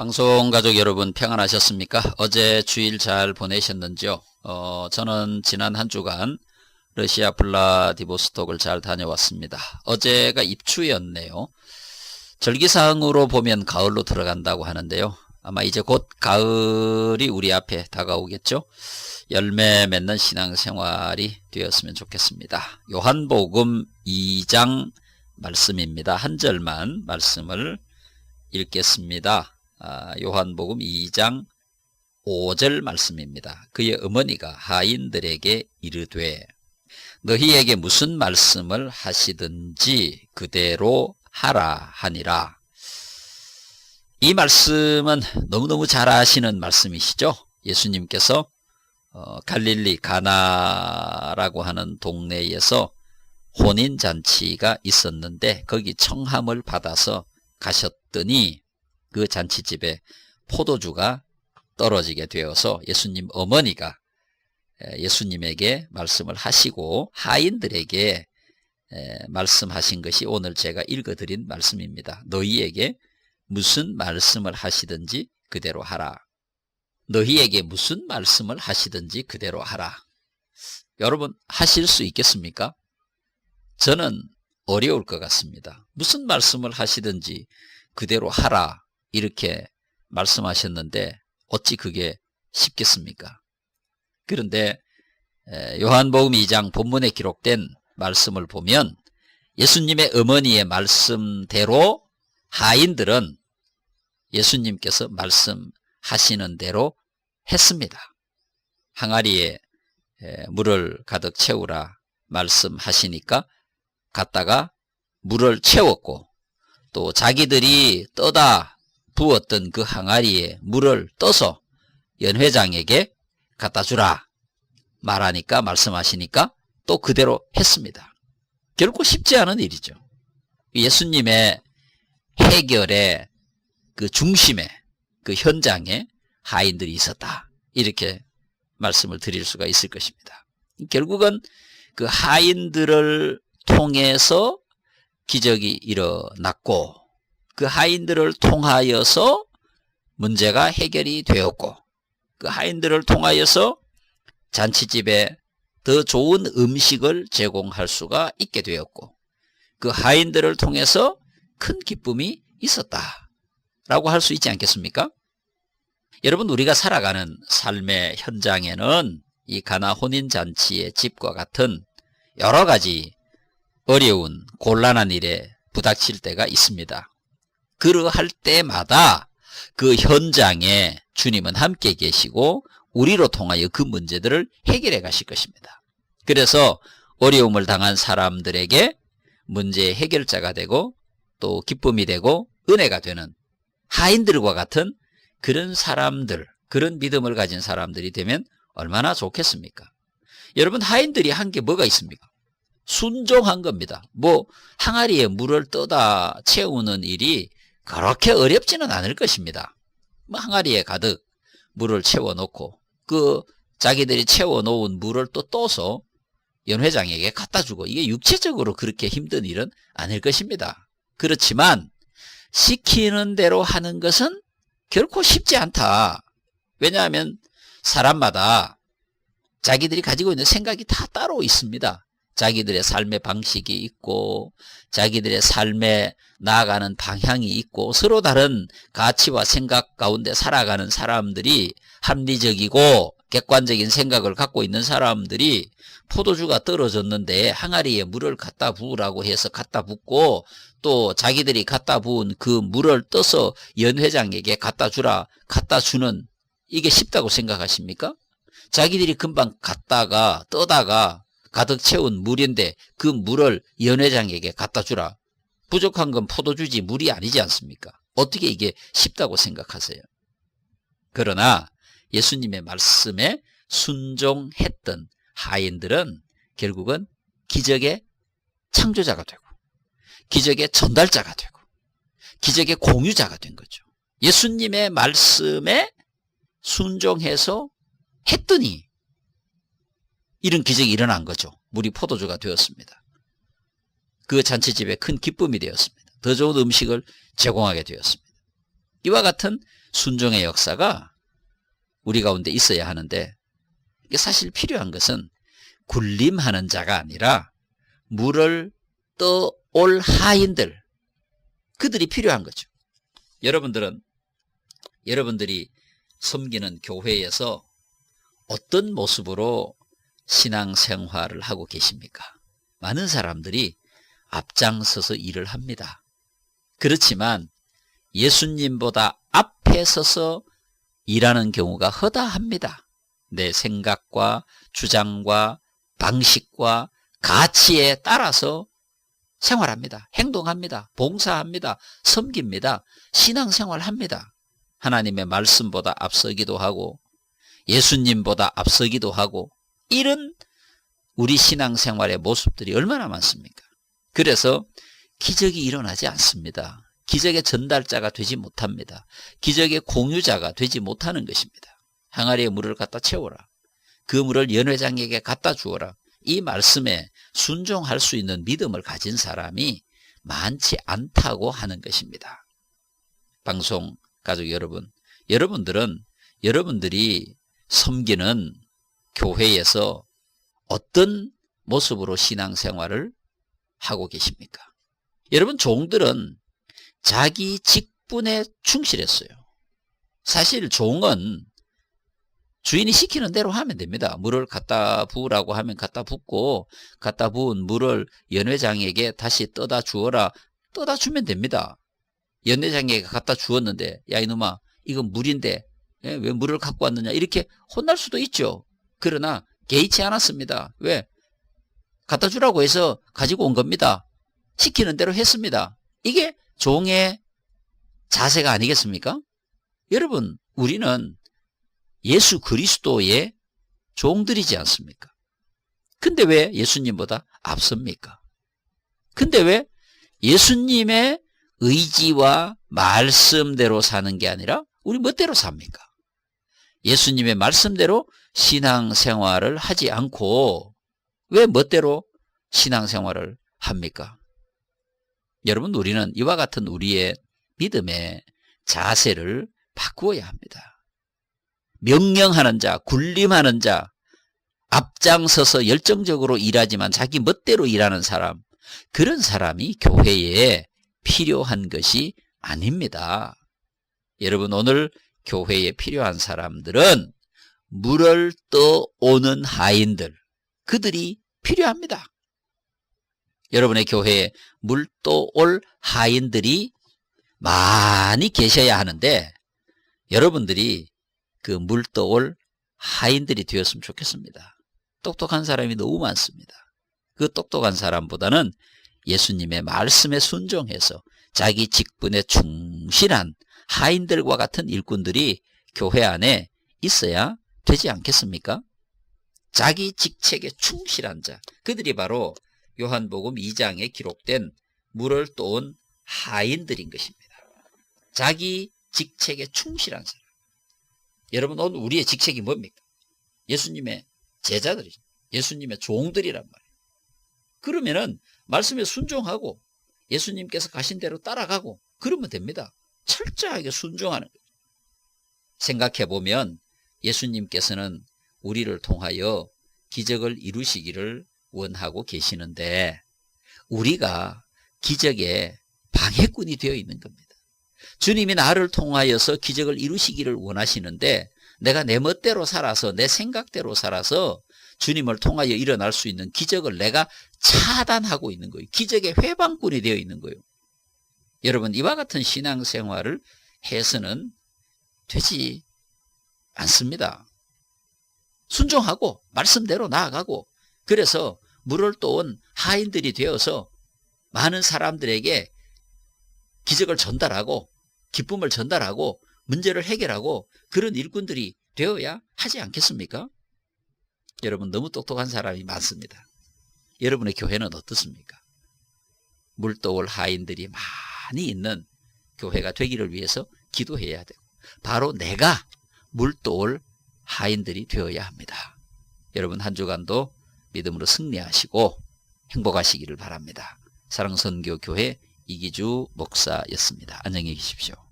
방송 가족 여러분 평안하셨습니까? 어제 주일 잘 보내셨는지요? 어, 저는 지난 한 주간 러시아 블라디보스톡을 잘 다녀왔습니다. 어제가 입추였네요. 절기상으로 보면 가을로 들어간다고 하는데요. 아마 이제 곧 가을이 우리 앞에 다가오겠죠? 열매 맺는 신앙생활이 되었으면 좋겠습니다. 요한복음 2장 말씀입니다. 한 절만 말씀을 읽겠습니다. 아, 요한복음 2장 5절 말씀입니다. 그의 어머니가 하인들에게 이르되 너희에게 무슨 말씀을 하시든지 그대로 하라 하니라. 이 말씀은 너무너무 잘 아시는 말씀이시죠? 예수님께서 어, 갈릴리 가나라고 하는 동네에서 혼인 잔치가 있었는데 거기 청함을 받아서 가셨더니 그 잔치집에 포도주가 떨어지게 되어서 예수님 어머니가 예수님에게 말씀을 하시고 하인들에게 말씀하신 것이 오늘 제가 읽어드린 말씀입니다. 너희에게 무슨 말씀을 하시든지 그대로 하라. 너희에게 무슨 말씀을 하시든지 그대로 하라. 여러분 하실 수 있겠습니까? 저는 어려울 것 같습니다. 무슨 말씀을 하시든지 그대로 하라 이렇게 말씀하셨는데 어찌 그게 쉽겠습니까? 그런데 요한복음 2장 본문에 기록된 말씀을 보면 예수님의 어머니의 말씀대로 하인들은 예수님께서 말씀하시는 대로 했습니다. 항아리에 물을 가득 채우라 말씀하시니까 갔다가 물을 채웠고 또 자기들이 떠다 부었던 그 항아리에 물을 떠서 연회장에게 갖다 주라 말하니까 말씀하시니까 또 그대로 했습니다. 결코 쉽지 않은 일이죠. 예수님의 해결의 그 중심에 그 현장에 하인들이 있었다. 이렇게 말씀을 드릴 수가 있을 것입니다. 결국은 그 하인들을 통해서 기적이 일어났고 그 하인들을 통하여서 문제가 해결이 되었고 그 하인들을 통하여서 잔치집에 더 좋은 음식을 제공할 수가 있게 되었고 그 하인들을 통해서 큰 기쁨이 있었다 라고 할 수 있지 않겠습니까? 여러분 우리가 살아가는 삶의 현장에는 이 가나 혼인잔치의 집과 같은 여러 가지 어려운 곤란한 일에 부닥칠 때가 있습니다. 그러할 때마다 그 현장에 주님은 함께 계시고 우리로 통하여 그 문제들을 해결해 가실 것입니다. 그래서 어려움을 당한 사람들에게 문제의 해결자가 되고 또 기쁨이 되고 은혜가 되는 하인들과 같은 그런 사람들, 그런 믿음을 가진 사람들이 되면 얼마나 좋겠습니까? 여러분 하인들이 한 게 뭐가 있습니까? 순종한 겁니다. 뭐 항아리에 물을 떠다 채우는 일이 그렇게 어렵지는 않을 것입니다. 뭐 항아리에 가득 물을 채워놓고 그 자기들이 채워놓은 물을 또 떠서 연회장에게 갖다 주고 이게 육체적으로 그렇게 힘든 일은 아닐 것입니다. 그렇지만 시키는 대로 하는 것은 결코 쉽지 않다. 왜냐하면 사람마다 자기들이 가지고 있는 생각이 다 따로 있습니다. 자기들의 삶의 방식이 있고 자기들의 삶에 나아가는 방향이 있고 서로 다른 가치와 생각 가운데 살아가는 사람들이 합리적이고 객관적인 생각을 갖고 있는 사람들이 포도주가 떨어졌는데 항아리에 물을 갖다 부으라고 해서 갖다 붓고 또 자기들이 갖다 부은 그 물을 떠서 연회장에게 갖다 주라 갖다 주는 이게 쉽다고 생각하십니까? 자기들이 금방 갔다가 떠다가 가득 채운 물인데 그 물을 연회장에게 갖다 주라. 부족한 건 포도주지 물이 아니지 않습니까? 어떻게 이게 쉽다고 생각하세요? 그러나 예수님의 말씀에 순종했던 하인들은 결국은 기적의 창조자가 되고 기적의 전달자가 되고 기적의 공유자가 된 거죠. 예수님의 말씀에 순종해서 했더니 이런 기적이 일어난 거죠. 물이 포도주가 되었습니다. 그 잔치집에 큰 기쁨이 되었습니다. 더 좋은 음식을 제공하게 되었습니다. 이와 같은 순종의 역사가 우리 가운데 있어야 하는데 사실 필요한 것은 군림하는 자가 아니라 물을 떠올 하인들 그들이 필요한 거죠. 여러분들은 여러분들이 섬기는 교회에서 어떤 모습으로 신앙생활을 하고 계십니까? 많은 사람들이 앞장서서 일을 합니다. 그렇지만 예수님보다 앞에 서서 일하는 경우가 허다합니다. 내 생각과 주장과 방식과 가치에 따라서 생활합니다. 행동합니다. 봉사합니다. 섬깁니다. 신앙생활합니다. 하나님의 말씀보다 앞서기도 하고 예수님보다 앞서기도 하고 이런 우리 신앙생활의 모습들이 얼마나 많습니까? 그래서 기적이 일어나지 않습니다. 기적의 전달자가 되지 못합니다. 기적의 공유자가 되지 못하는 것입니다. 항아리에 물을 갖다 채워라. 그 물을 연회장에게 갖다 주어라. 이 말씀에 순종할 수 있는 믿음을 가진 사람이 많지 않다고 하는 것입니다. 방송 가족 여러분, 여러분들은 여러분들이 섬기는 교회에서 어떤 모습으로 신앙생활을 하고 계십니까? 여러분 종들은 자기 직분에 충실했어요. 사실 종은 주인이 시키는 대로 하면 됩니다. 물을 갖다 부으라고 하면 갖다 붓고 갖다 부은 물을 연회장에게 다시 떠다 주어라. 떠다 주면 됩니다. 연회장에게 갖다 주었는데 야 이놈아 이건 물인데 예, 왜 물을 갖고 왔느냐 이렇게 혼날 수도 있죠. 그러나 개의치 않았습니다. 왜? 갖다 주라고 해서 가지고 온 겁니다. 시키는 대로 했습니다. 이게 종의 자세가 아니겠습니까? 여러분 우리는 예수 그리스도의 종들이지 않습니까? 근데 왜 예수님보다 앞섭니까? 근데 왜 예수님의 의지와 말씀대로 사는 게 아니라 우리 멋대로 삽니까? 예수님의 말씀대로 신앙생활을 하지 않고 왜 멋대로 신앙생활을 합니까? 여러분 우리는 이와 같은 우리의 믿음의 자세를 바꾸어야 합니다. 명령하는 자, 군림하는 자, 앞장서서 열정적으로 일하지만 자기 멋대로 일하는 사람, 그런 사람이 교회에 필요한 것이 아닙니다. 여러분 오늘 교회에 필요한 사람들은 물을 떠오는 하인들, 그들이 필요합니다. 여러분의 교회에 물 떠올 하인들이 많이 계셔야 하는데 여러분들이 그 물 떠올 하인들이 되었으면 좋겠습니다. 똑똑한 사람이 너무 많습니다. 그 똑똑한 사람보다는 예수님의 말씀에 순종해서 자기 직분에 충실한 하인들과 같은 일꾼들이 교회 안에 있어야 되지 않겠습니까? 자기 직책에 충실한 자, 그들이 바로 요한복음 2장에 기록된 물을 떠온 하인들인 것입니다. 자기 직책에 충실한 사람. 여러분 오늘 우리의 직책이 뭡니까? 예수님의 제자들이죠. 예수님의 종들이란 말이에요. 그러면은 말씀에 순종하고 예수님께서 가신 대로 따라가고 그러면 됩니다. 철저하게 순종하는 거죠. 생각해 보면 예수님께서는 우리를 통하여 기적을 이루시기를 원하고 계시는데 우리가 기적의 방해꾼이 되어 있는 겁니다. 주님이 나를 통하여서 기적을 이루시기를 원하시는데 내가 내 멋대로 살아서 내 생각대로 살아서 주님을 통하여 일어날 수 있는 기적을 내가 차단하고 있는 거예요. 기적의 회방꾼이 되어 있는 거예요. 여러분 이와 같은 신앙생활을 해서는 되지 않습니다. 순종하고 말씀대로 나아가고 그래서 물을 떠온 하인들이 되어서 많은 사람들에게 기적을 전달하고 기쁨을 전달하고 문제를 해결하고 그런 일꾼들이 되어야 하지 않겠습니까? 여러분 너무 똑똑한 사람이 많습니다. 여러분의 교회는 어떻습니까? 물 떠올 하인들이 많 이 있는 교회가 되기를 위해서 기도해야 되고 바로 내가 물 떠올 하인들이 되어야 합니다. 여러분 한 주간도 믿음으로 승리하시고 행복하시기를 바랍니다. 사랑선교교회 이기주 목사였습니다. 안녕히 계십시오.